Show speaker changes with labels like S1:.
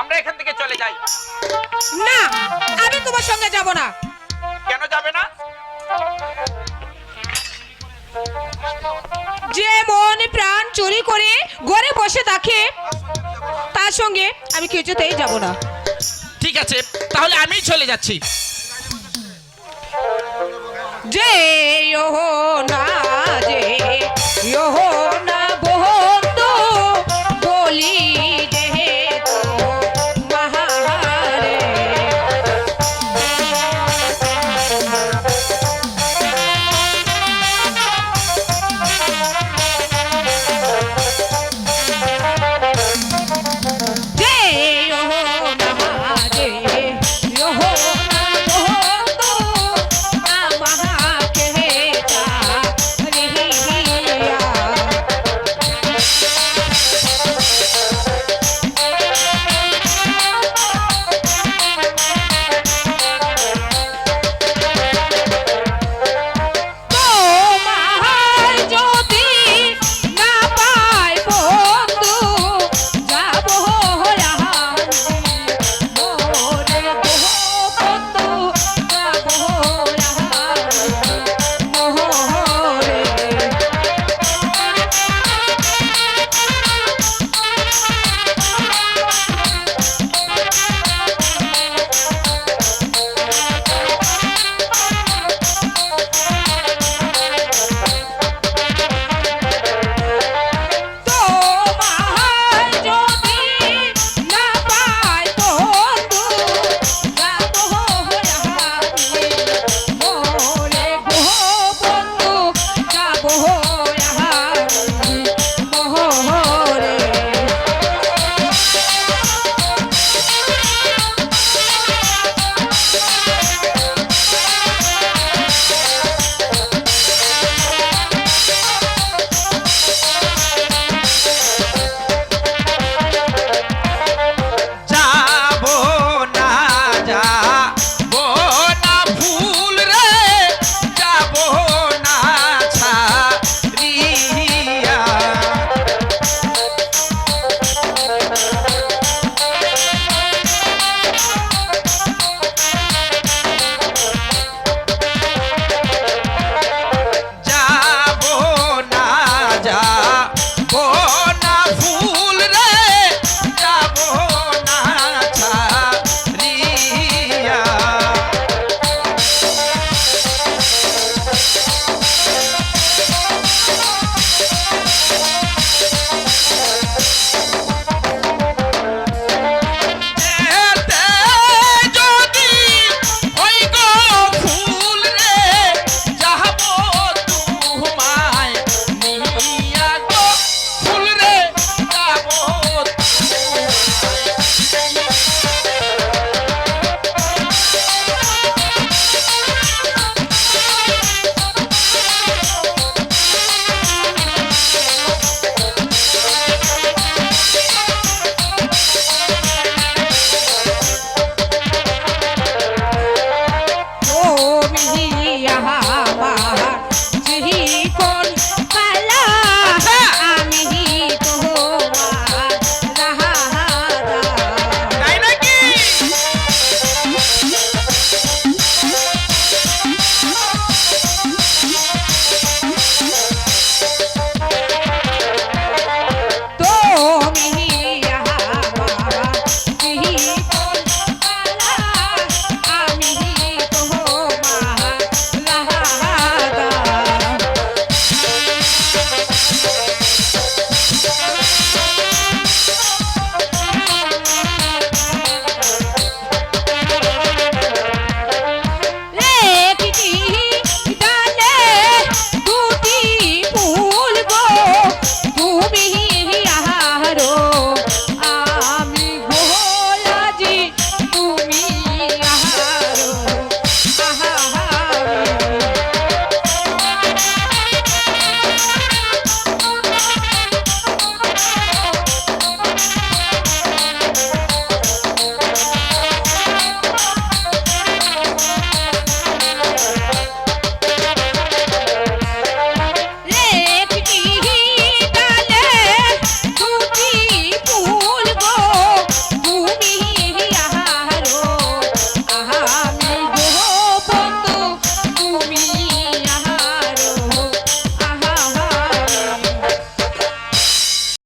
S1: আমরা এখান থেকে চলে যাই।
S2: না আমি তোমার সঙ্গে যাব না।
S1: কেন যাবে না?
S2: যে মন প্রাণ চুরি করে ঘরে বসে থাকে তার সঙ্গে আমি কিছুতেই যাব না।
S3: ঠিক আছে তাহলে আমি চলে যাচ্ছি।
S2: যে না